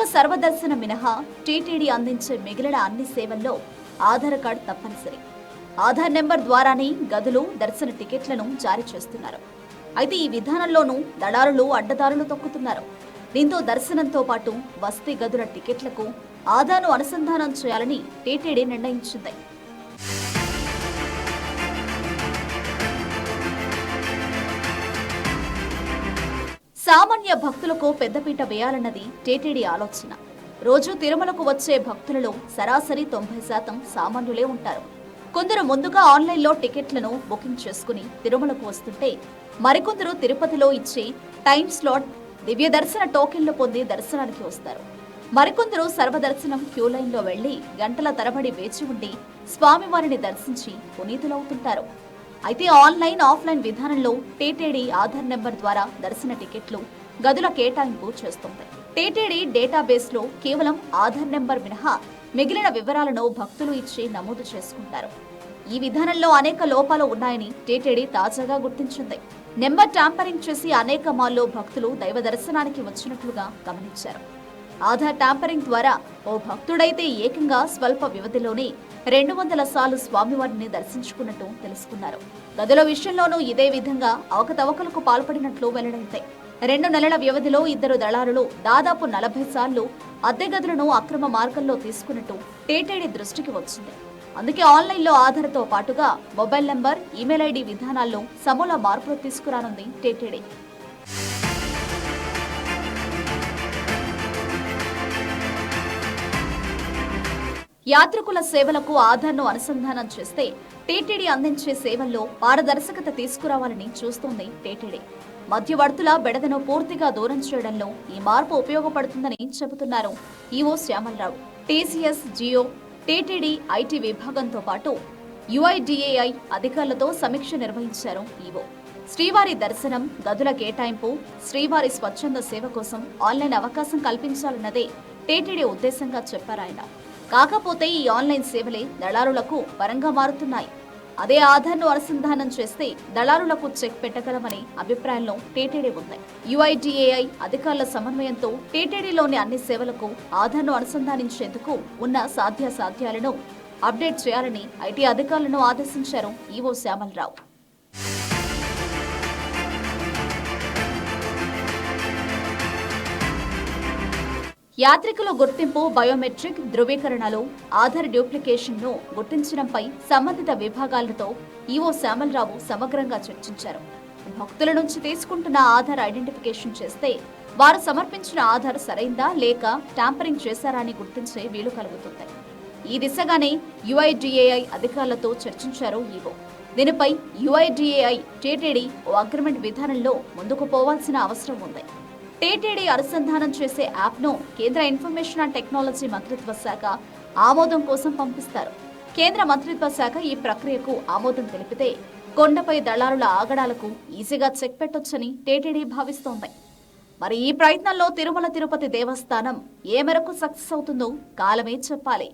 ఒక్క సర్వదర్శన మినహా టీటీడీ అందించే మిగిలిన అన్ని సేవల్లో ఆధార్ కార్డు తప్పనిసరి. ఆధార్ నెంబర్ ద్వారానే గదులు దర్శన టికెట్లను జారీ చేస్తున్నారు. అయితే ఈ విధానంలోనూ దళారులు అడ్డదారులు తొక్కుతున్నారు. దీంతో దర్శనంతో పాటు వసతి గదుల టికెట్లకు ఆధార్ను అనుసంధానం చేయాలని టీటీడీ నిర్ణయించింది. సామాన్య భక్తులకు పెద్దపీట వేయాలన్నది టీటీడీ ఆలోచన. రోజు తిరుమలకు వచ్చే భక్తులలో సరాసరి తొంభై శాతం సామాన్యులే ఉంటారు. కొందరు ముందుగా ఆన్లైన్లో టికెట్లను బుకింగ్ చేసుకుని తిరుమలకు వస్తుంటే మరికొందరు తిరుపతిలో ఇచ్చే టైం స్లాట్ దివ్య దర్శన టోకెన్లు పొంది దర్శనానికి వస్తారు. మరికొందరు సర్వదర్శనం క్యూ లైన్లో వెళ్ళి గంటల తరబడి వేచి ఉండి స్వామివారిని దర్శించి పునీతులవుతుంటారు. అయితే ఆన్లైన్ ఆఫ్లైన్ విధానంలో టీటీడీ ఆధార్ నెంబర్ ద్వారా దర్శన టికెట్లు గదుల కేటాయింపు చేస్తుంది. టీటీడీ డేటాబేస్లో కేవలం ఆధార్ నెంబర్ మినహా మిగిలిన వివరాలను భక్తులు ఇచ్చి నమోదు చేసుకుంటారు. ఈ విధానంలో అనేక లోపాలు ఉన్నాయని టీటీడీ తాజాగా గుర్తించింది. నెంబర్ ట్యాంపరింగ్ చేసి అనేక మాల్లో భక్తులు దైవ దర్శనానికి వచ్చినట్లుగా గమనించారు. ఆధార్ ట్యాంపరింగ్ ద్వారా ఓ భక్తుడైతే ఏకంగా స్వల్ప వ్యవధిలోనే రెండు వందల సార్లు స్వామివారిని దర్శించుకున్నట్టు తెలుసుకున్నారు. గదుల విషయంలోనూ ఇదే విధంగా అవకతవకలకు పాల్పడినట్లు వెల్లడైతే. రెండు నెలల వ్యవధిలో ఇద్దరు దళారులు దాదాపు నలభై సార్లు అద్దె గదులను అక్రమ మార్గంలో తీసుకున్నట్టు టీటీడీ దృష్టికి వచ్చింది. అందుకే ఆన్లైన్లో ఆధార్తో పాటుగా మొబైల్ నంబర్ ఈమెయిల్ ఐడి విధానాల్లో సమూల మార్పులు తీసుకురానుంది టీటీడీ. యాత్రికుల సేవలకు ఆధార్ను అనుసంధానం చేస్తే టీటీడీ అందించే సేవల్లో పారదర్శకత తీసుకురావాలని చూస్తోంది టీటీడీ. మధ్యవర్తుల బెడదను పూర్తిగా దూరం చేయడంలో ఈ మార్పు ఉపయోగపడుతుందని చెబుతున్నారు EO Shyamala Rao. TCS Jio TTD IT విభాగంతో పాటు యుఐడిఏఐ అధికారులతో సమీక్ష నిర్వహించారు ఈవో. శ్రీవారి దర్శనం గదుల కేటాయింపు శ్రీవారి స్వచ్ఛంద సేవ కోసం ఆన్లైన్ అవకాశం కల్పించాలన్నదే టీటీడీ ఉద్దేశంగా చెప్పారాయన కాకపోతే ఈ ఆన్లైన్ సేవలే దళారులకు వరంగా మారుతున్నాయి. అదే ఆధార్ను అనుసంధానం చేస్తే దళారులకు చెక్ పెట్టగలమనే అభిప్రాయంలో టీటీడీ ఉంది. యుఐడిఏఐ అధికారుల సమన్వయంతో టీటీడీలోని అన్ని సేవలకు ఆధార్ను అనుసంధానించేందుకు ఉన్న సాధ్యాసాధ్యాలను అప్డేట్ చేయాలని ఐటీ అధికారులను ఆదేశించారు ఈవో శ్యామలరావు. యాత్రికుల గుర్తింపు బయోమెట్రిక్ ధృవీకరణలు ఆధార్ డ్యూప్లికేషన్ను గుర్తించడంపై సంబంధిత విభాగాలతో ఈవో శ్యామలరావు సమగ్రంగా చర్చించారు. భక్తుల నుంచి తీసుకుంటున్న ఆధార్ ఐడెంటిఫికేషన్ చేస్తే వారు సమర్పించిన ఆధార్ సరైందా లేక ట్యాంపరింగ్ చేశారా అని గుర్తించే వీలు కలుగుతుంది. ఈ దిశగానే యుఐడిఏఐ అధికారులతో చర్చించారు ఈవో. దీనిపై యుఐడిఏఐ టీటీడీ ఓ అగ్రిమెంట్ విధానంలో ముందుకు పోవాల్సిన అవసరం ఉంది. టీటీడీ అనుసంధానం చేసే యాప్ను కేంద్ర ఇన్ఫర్మేషన్ అండ్ టెక్నాలజీ మంత్రిత్వ శాఖ ఆమోదం కోసం పంపిస్తారు. కేంద్ర మంత్రిత్వ శాఖ ఈ ప్రక్రియకు ఆమోదం తెలిపితే కొండపై దళారుల ఆగడాలకు ఈజీగా చెక్ పెట్టొచ్చని టీటీడీ భావిస్తోంది. మరి ఈ ప్రయత్నంలో తిరుమల తిరుపతి దేవస్థానం ఏ మేరకు సక్సెస్ అవుతుందో కాలమే చెప్పాలి.